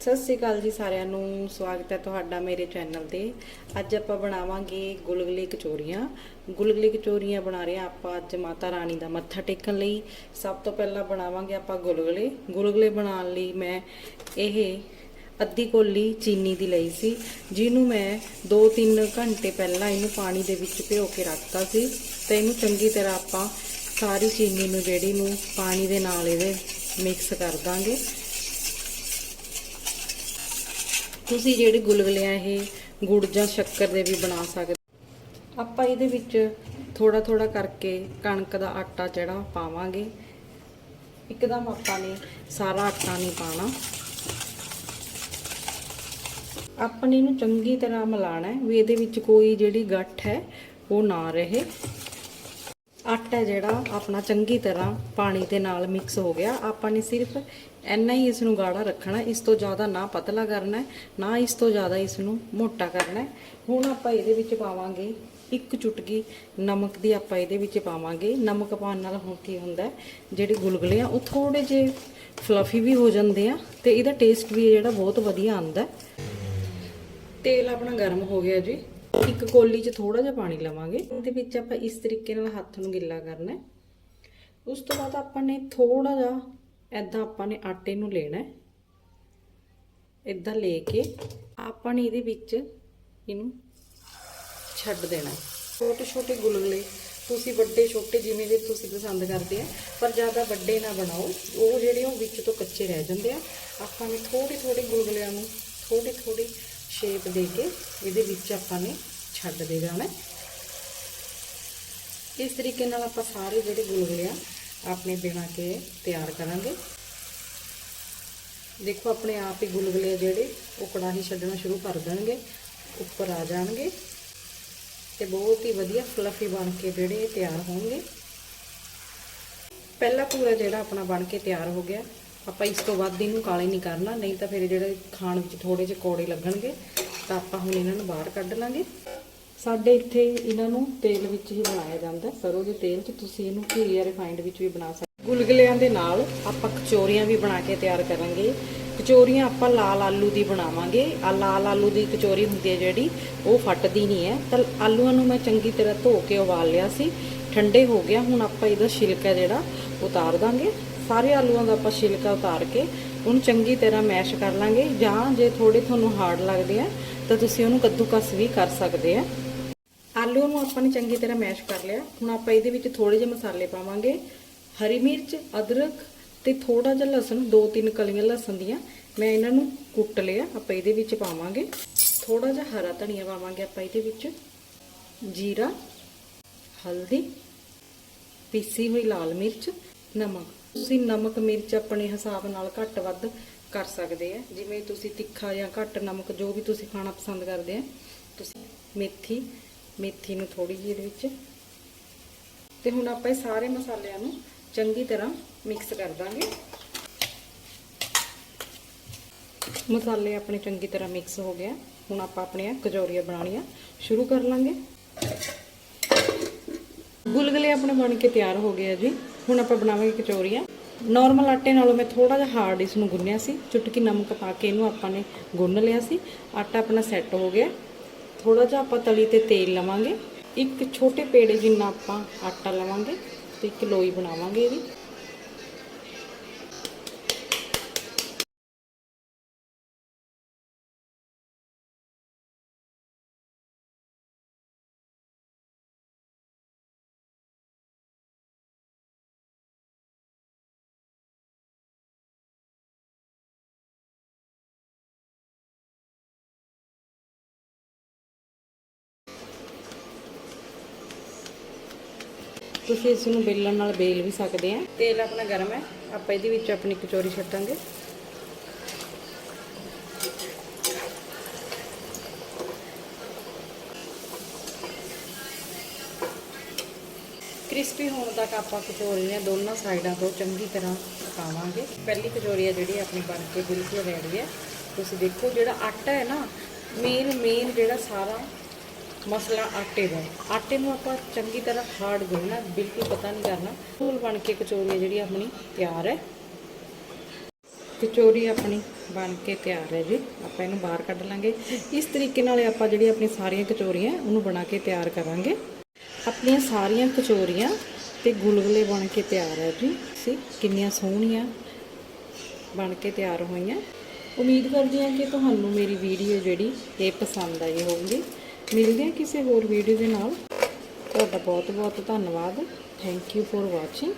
ਸਤਿ ਸ੍ਰੀ ਅਕਾਲ ਜੀ ਸਾਰਿਆਂ ਨੂੰ। ਸਵਾਗਤ ਹੈ ਤੁਹਾਡਾ ਮੇਰੇ ਚੈਨਲ ਤੇ। ਅੱਜ ਆਪਾਂ ਬਣਾਵਾਂਗੇ ਗੁਲਗੁਲੇ ਕਚੋਰੀਆਂ। ਗੁਲਗੁਲੇ ਕਚੋਰੀਆਂ ਬਣਾ ਰਹੇ ਹਾਂ ਆਪਾਂ ਅੱਜ ਮਾਤਾ ਰਾਣੀ ਦਾ ਮੱਥਾ ਟੇਕਣ ਲਈ। ਸਭ ਤੋਂ ਪਹਿਲਾਂ ਬਣਾਵਾਂਗੇ ਆਪਾਂ ਗੁਲਗੁਲੇ। ਗੁਲਗੁਲੇ ਬਣਾਉਣ ਲਈ ਮੈਂ ਇਹ ਅੱਧੀ ਕੋਲੀ ਚੀਨੀ ਦੀ ਲਈ ਸੀ, ਜਿਹਨੂੰ ਮੈਂ 2-3 ਘੰਟੇ ਪਹਿਲਾਂ ਇਹਨੂੰ ਪਾਣੀ ਦੇ ਵਿੱਚ ਭਿਓ ਕੇ ਰੱਖਤਾ ਸੀ ਤੇ ਇਹਨੂੰ ਚੰਗੀ ਤਰ੍ਹਾਂ ਆਪਾਂ ਸਾਰੀ ਚੀਨੀ ਨੂੰ ਜਿਹੜੀ ਨੂੰ ਪਾਣੀ ਦੇ ਨਾਲ ਇਹਦੇ ਮਿਕਸ ਕਰ ਦਾਂਗੇ। ਤੁਸੀਂ ਜਿਹੜੇ ਗੁਲਗੁਲੇ ਆ ਇਹ ਗੁੜ ਜਾਂ ਸ਼ੱਕਰ ਦੇ ਵੀ ਬਣਾ ਸਕਦੇ ਆਪਾਂ ਇਹਦੇ ਵਿੱਚ ਥੋੜਾ ਥੋੜਾ ਕਰਕੇ ਕਣਕ ਦਾ ਆਟਾ ਜਿਹੜਾ ਪਾਵਾਂਗੇ। ਇੱਕਦਮ ਆਪਾਂ ਨੇ ਸਾਰਾ ਆਟਾ ਨਹੀਂ ਪਾਣਾ। ਆਪਾਂ ਨੇ ਇਹਨੂੰ ਚੰਗੀ ਤਰ੍ਹਾਂ ਮਿਲਾਣਾ ਵੀ ਇਹਦੇ ਵਿੱਚ ਕੋਈ ਜਿਹੜੀ ਗੱਠ ਹੈ ਉਹ ਨਾ ਰਹੇ। ਆਟਾ ਜਿਹੜਾ ਆਪਣਾ ਚੰਗੀ ਤਰ੍ਹਾਂ ਪਾਣੀ ਦੇ ਨਾਲ ਮਿਕਸ ਹੋ ਗਿਆ। ਆਪਾਂ ਨੇ ਸਿਰਫ ਇੰਨਾ ਹੀ ਇਸ ਨੂੰ ਗਾੜਾ ਰੱਖਣਾ ਇਸ ਤੋਂ ਜ਼ਿਆਦਾ ਨਾ ਪਤਲਾ ਕਰਨਾ ਨਾ ਇਸ ਤੋਂ ਜ਼ਿਆਦਾ ਇਸ ਨੂੰ ਮੋਟਾ ਕਰਨਾ ਹੁਣ ਆਪਾਂ ਇਹਦੇ ਵਿੱਚ ਪਾਵਾਂਗੇ ਇੱਕ ਚੁਟਕੀ ਨਮਕ ਦੀ ਆਪਾਂ ਇਹਦੇ ਵਿੱਚ ਪਾਵਾਂਗੇ। ਨਮਕ ਪਾਉਣ ਨਾਲ ਹੁਣ ਕੀ ਹੁੰਦਾ ਜਿਹੜੇ ਗੁਲਗੁਲੇ ਆ, ਉਹ ਥੋੜੇ ਜਿਹੇ ਫਲਫੀ ਵੀ ਹੋ ਜਾਂਦੇ ਆ ਤੇ ਇਹਦਾ ਟੇਸਟ ਵੀ ਜਿਹੜਾ ਬਹੁਤ ਵਧੀਆ ਆਉਂਦਾ ਤੇਲ ਆਪਣਾ ਗਰਮ ਹੋ ਗਿਆ ਜੀ। ਇੱਕ ਕੋਲੀ 'ਚ ਥੋੜਾ ਜਿਹਾ ਪਾਣੀ ਲਵਾਂਗੇ। ਇਹਦੇ ਵਿੱਚ ਆਪਾਂ ਇਸ ਤਰੀਕੇ ਨਾਲ ਹੱਥ ਨੂੰ ਗਿੱਲਾ ਕਰਨਾ ਹੈ। ਉਸ ਤੋਂ ਬਾਅਦ ਆਪਾਂ ਨੇ ਥੋੜਾ ਜਿਹਾ ਐਦਾਂ ਆਪਾਂ ਨੇ ਆਟੇ ਨੂੰ ਲੈਣਾ ਹੈ। ਇਦਾਂ ਲੈ ਕੇ ਆਪਾਂ ਨੇ ਇਹਦੇ ਵਿੱਚ ਇਹਨੂੰ ਛੱਡ ਦੇਣਾ ਛੋਟੇ ਛੋਟੇ ਗੁਲਗੁਲੇ, ਤੁਸੀਂ ਵੱਡੇ ਛੋਟੇ ਜਿਵੇਂ ਦੇ ਤੁਸੀਂ ਪਸੰਦ ਕਰਦੇ ਆ, ਪਰ ਜ਼ਿਆਦਾ ਵੱਡੇ ਨਾ ਬਣਾਓ। ਉਹ ਜਿਹੜੇ ਉਹ ਵਿੱਚ ਤੋਂ ਕੱਚੇ ਰਹਿ ਜਾਂਦੇ ਆ। ਆਪਾਂ ਨੇ ਥੋੜੇ ਥੋੜੇ ਗੁਲਗੁਲਿਆਂ ਨੂੰ ਥੋੜੀ ਥੋੜੀ ਸ਼ੇਪ ਦੇ ਕੇ ਇਹਦੇ ਵਿੱਚ ਆਪਾਂ ਨੇ ਛੱਡ ਦੇ ਜਾਣਾ ਇਸ ਤਰੀਕੇ ਨਾਲ ਆਪਾਂ ਸਾਰੇ ਜਿਹੜੇ ਗੁਲਗੁਲੇ ਆ, ਆਪਣੇ ਬਣਾ ਕੇ ਤਿਆਰ ਕਰਾਂਗੇ। ਦੇਖੋ, ਆਪਣੇ ਆਪ ਹੀ ਗੁਲਗੁਲੇ ਜਿਹੜੇ, ਉਹ ਕੜਾਹੀ ਛੱਡਣਾ ਸ਼ੁਰੂ ਕਰ ਦੇਣਗੇ, ਉੱਪਰ ਆ ਜਾਣਗੇ ਤੇ ਬਹੁਤ ਹੀ ਵਧੀਆ ਫਲਫੀ ਬਣ ਕੇ ਜਿਹੜੇ ਤਿਆਰ ਹੋਣਗੇ। ਪਹਿਲਾ ਪੂਰਾ ਜਿਹੜਾ ਆਪਣਾ ਬਣ ਕੇ ਤਿਆਰ ਹੋ ਗਿਆ ਆਪਾਂ ਇਸ ਤੋਂ ਵੱਧ ਇਹਨੂੰ ਕਾਲੇ ਨਹੀਂ ਕਰਨਾ, ਨਹੀਂ ਤਾਂ ਫਿਰ ਜਿਹੜੇ ਖਾਣ ਵਿੱਚ ਥੋੜੇ ਜਿਹੇ ਕੋੜੇ ਲੱਗਣਗੇ, ਤਾਂ ਆਪਾਂ ਹੁਣ ਇਹਨਾਂ ਨੂੰ ਬਾਹਰ ਕੱਢ ਲਾਂਗੇ। ਸਾਡੇ ਇੱਥੇ ਇਹਨਾਂ ਨੂੰ ਤੇਲ ਵਿੱਚ ਹੀ ਬਣਾਇਆ ਜਾਂਦਾ ਸਰੋਂ ਦੇ ਤੇਲ 'ਚ ਤੁਸੀਂ ਇਹਨੂੰ ਘੀ ਜਾਂ ਰਿਫਾਈਂਡ ਵਿੱਚ ਵੀ ਬਣਾ ਸਕਦੇ ਗੁਲਗੁਲਿਆਂ ਦੇ ਨਾਲ ਆਪਾਂ ਕਚੋਰੀਆਂ ਵੀ ਬਣਾ ਕੇ ਤਿਆਰ ਕਰਾਂਗੇ। ਕਚੋਰੀਆਂ ਆਪਾਂ ਲਾਲ ਆਲੂ ਦੀ ਬਣਾਵਾਂਗੇ। ਆ ਲਾਲ ਆਲੂ ਦੀ ਕਚੋਰੀ ਹੁੰਦੀ ਹੈ ਜਿਹੜੀ, ਉਹ ਫਟਦੀ ਨਹੀਂ ਹੈ। ਤਾਂ ਆਲੂਆਂ ਨੂੰ ਮੈਂ ਚੰਗੀ ਤਰ੍ਹਾਂ ਧੋ ਕੇ ਉਬਾਲ ਲਿਆ ਸੀ। ਠੰਡੇ ਹੋ ਗਿਆ, ਹੁਣ ਆਪਾਂ ਇਹਦਾ ਛਿਲਕਾ ਜਿਹੜਾ ਉਤਾਰ ਦਾਂਗੇ। ਸਾਰੇ ਆਲੂਆਂ ਦਾ ਆਪਾਂ ਛਿਲਕਾ ਉਤਾਰ ਕੇ ਉਹਨੂੰ ਚੰਗੀ ਤਰ੍ਹਾਂ ਮੈਸ਼ ਕਰ ਲਾਂਗੇ ਜਾਂ ਜੇ ਥੋੜੇ ਤੁਹਾਨੂੰ ਹਾਰਡ ਲੱਗਦੇ ਆ ਤਾਂ ਤੁਸੀਂ ਉਹਨੂੰ ਕੱਦੂਕਸ ਵੀ ਕਰ ਸਕਦੇ ਆ। ਆਲੂ ਨੂੰ ਆਪਾਂ ਨੇ ਚੰਗੀ ਤਰ੍ਹਾਂ ਮੈਸ਼ ਕਰ ਲਿਆ। ਹੁਣ ਆਪਾਂ ਇਹਦੇ ਵਿੱਚ ਥੋੜੇ ਜਿਹੇ ਮਸਾਲੇ ਪਾਵਾਂਗੇ। ਹਰੀ ਮਿਰਚ, ਅਦਰਕ ਤੇ ਥੋੜਾ ਜਿਹਾ ਲਸਣ, ਦੋ ਤਿੰਨ ਕਲੀਆਂ ਲਸਣ ਦੀਆਂ ਮੈਂ ਇਹਨਾਂ ਨੂੰ ਕੁੱਟ ਲਿਆ। ਆਪਾਂ ਇਹਦੇ ਵਿੱਚ ਪਾਵਾਂਗੇ। ਥੋੜਾ ਜਿਹਾ ਹਰਾ ਧਨੀਆ ਪਾਵਾਂਗੇ ਆਪਾਂ ਇਹਦੇ ਵਿੱਚ। ਜੀਰਾ, ਹਲਦੀ, ਪੀਸੀ ਹੋਈ ਲਾਲ ਮਿਰਚ, ਨਮਕ। ਤੁਸੀਂ ਨਮਕ ਮਿਰਚ ਆਪਣੇ ਹਿਸਾਬ ਨਾਲ ਘੱਟ ਵੱਧ ਕਰ ਸਕਦੇ ਆ। ਜਿਵੇਂ ਤੁਸੀਂ ਤਿੱਖਾ ਜਾਂ ਘੱਟ ਨਮਕ ਜੋ ਵੀ ਤੁਸੀਂ ਖਾਣਾ ਪਸੰਦ ਕਰਦੇ ਆ, ਤੁਸੀਂ ਮੇਥੀ ਮੇਥੀ ਨੂੰ ਥੋੜੀ ਜਿਹੀ ਇਹਦੇ ਵਿੱਚ। ਤੇ ਹੁਣ ਆਪਾਂ ਇਹ ਸਾਰੇ ਮਸਾਲਿਆਂ ਨੂੰ ਚੰਗੀ ਤਰ੍ਹਾਂ ਮਿਕਸ ਕਰ ਦਾਂਗੇ। ਮਸਾਲੇ ਆਪਣੇ ਚੰਗੀ ਤਰ੍ਹਾਂ ਮਿਕਸ ਹੋ ਗਿਆ ਹੁਣ ਆਪਾਂ ਆਪਣੀਆਂ ਕਚੌਰੀਆਂ ਬਣਾਉਣੀਆਂ ਸ਼ੁਰੂ ਕਰ ਲਾਂਗੇ। ਗੁਲਗੁਲੇ ਆਪਣੇ ਬਣ ਕੇ ਤਿਆਰ ਹੋ ਗਏ ਆ ਜੀ। ਹੁਣ ਆਪਾਂ ਬਣਾਵਾਂਗੇ ਕਚੋਰੀਆਂ। ਨਾਰਮਲ ਆਟੇ ਨਾਲੋਂ ਮੈਂ ਥੋੜਾ ਜਿਹਾ ਹਾਰਡ ਇਸ ਨੂੰ ਗੁੰਨਿਆ ਸੀ। ਚੁਟਕੀ ਨਮਕ ਪਾ ਕੇ ਇਹਨੂੰ ਆਪਾਂ ਨੇ ਗੁੰਨ ਲਿਆ ਸੀ। ਆਟਾ ਆਪਣਾ ਸੈੱਟ ਹੋ ਗਿਆ। ਥੋੜਾ ਜਿਹਾ ਆਪਾਂ ਤਲੀ ਤੇ ਤੇਲ ਲਵਾਂਗੇ। ਇੱਕ ਛੋਟੇ ਪੇੜੇ ਜਿੰਨਾ ਆਪਾਂ ਆਟਾ ਲਵਾਂਗੇ ਤੇ ਇੱਕ ਲੋਈ ਬਣਾਵਾਂਗੇ ਇਹਦੀ। ਤੁਸੀਂ ਇਸ ਨੂੰ ਬੇਲਣ ਨਾਲ ਬੇਲ ਵੀ ਸਕਦੇ ਆ। ਤੇਲ ਆਪਣਾ ਗਰਮ ਹੈ। ਆਪਾਂ ਇਹਦੇ ਵਿੱਚ ਆਪਣੀ ਕਚੋਰੀ ਛੱਡਾਂਗੇ। ਕ੍ਰਿਸਪੀ ਹੋਣ ਤੱਕ ਆਪਾਂ ਕਚੋਰੀ ਨੇ ਦੋਨਾਂ ਸਾਈਡਾਂ ਤੋਂ ਚੰਗੀ ਤਰ੍ਹਾਂ ਪਕਾਵਾਂਗੇ। ਪਹਿਲੀ ਕਚੋਰੀ ਹੈ ਜਿਹੜੀ ਆਪਣੀ ਬਣ ਕੇ ਬਿਲਕੁਲ ਰੈਡੀ ਹੈ। ਤੁਸੀਂ ਦੇਖੋ ਜਿਹੜਾ ਆਟਾ ਹੈ ਨਾ ਮੇਨ ਮੇਨ ਜਿਹੜਾ ਸਾਰਾ ਮਸਲਾ ਆਟੇ ਦਾ। ਆਟੇ ਨੂੰ ਆਪਾਂ ਚੰਗੀ ਤਰ੍ਹਾਂ ਹਾਰਡ ਗੁੰਨਣਾ ਬਿਲਕੁਲ ਪਤਾ ਨਹੀਂ ਕਰਨਾ। ਫੂਲ ਬਣ ਕੇ ਕਚੋਰੀ ਜਿਹੜੀ ਆਪਣੀ ਤਿਆਰ ਹੈ ਕਚੋਰੀ ਆਪਣੀ ਬਣ ਕੇ ਤਿਆਰ ਹੈ ਜੀ। ਆਪਾਂ ਇਹਨੂੰ ਬਾਹਰ ਕੱਢ ਲਾਂਗੇ। ਇਸ ਤਰੀਕੇ ਨਾਲ ਆਪਾਂ ਜਿਹੜੀ ਆਪਣੀ ਸਾਰੀਆਂ ਕਚੋਰੀਆਂ ਉਹਨੂੰ ਬਣਾ ਕੇ ਤਿਆਰ ਕਰਾਂਗੇ। ਆਪਣੀਆਂ ਸਾਰੀਆਂ ਕਚੋਰੀਆਂ ਤੇ ਗੁਲਗੁਲੇ ਬਣ ਕੇ ਤਿਆਰ ਹੈ ਜੀ। ਸੀ ਕਿੰਨੀਆਂ ਸੋਹਣੀਆਂ ਬਣ ਕੇ ਤਿਆਰ ਹੋਈਆਂ। ਉਮੀਦ ਕਰਦੀ ਹਾਂ ਕਿ ਤੁਹਾਨੂੰ ਮੇਰੀ ਵੀਡੀਓ ਜਿਹੜੀ ਇਹ ਪਸੰਦ ਆਈ ਹੋਊਗੀ ਮਿਲਦੇ ਹਾਂ ਕਿਸੇ ਹੋਰ ਵੀਡੀਓ ਦੇ ਨਾਲ। ਤੁਹਾਡਾ ਬਹੁਤ ਬਹੁਤ ਧੰਨਵਾਦ। Thank you for watching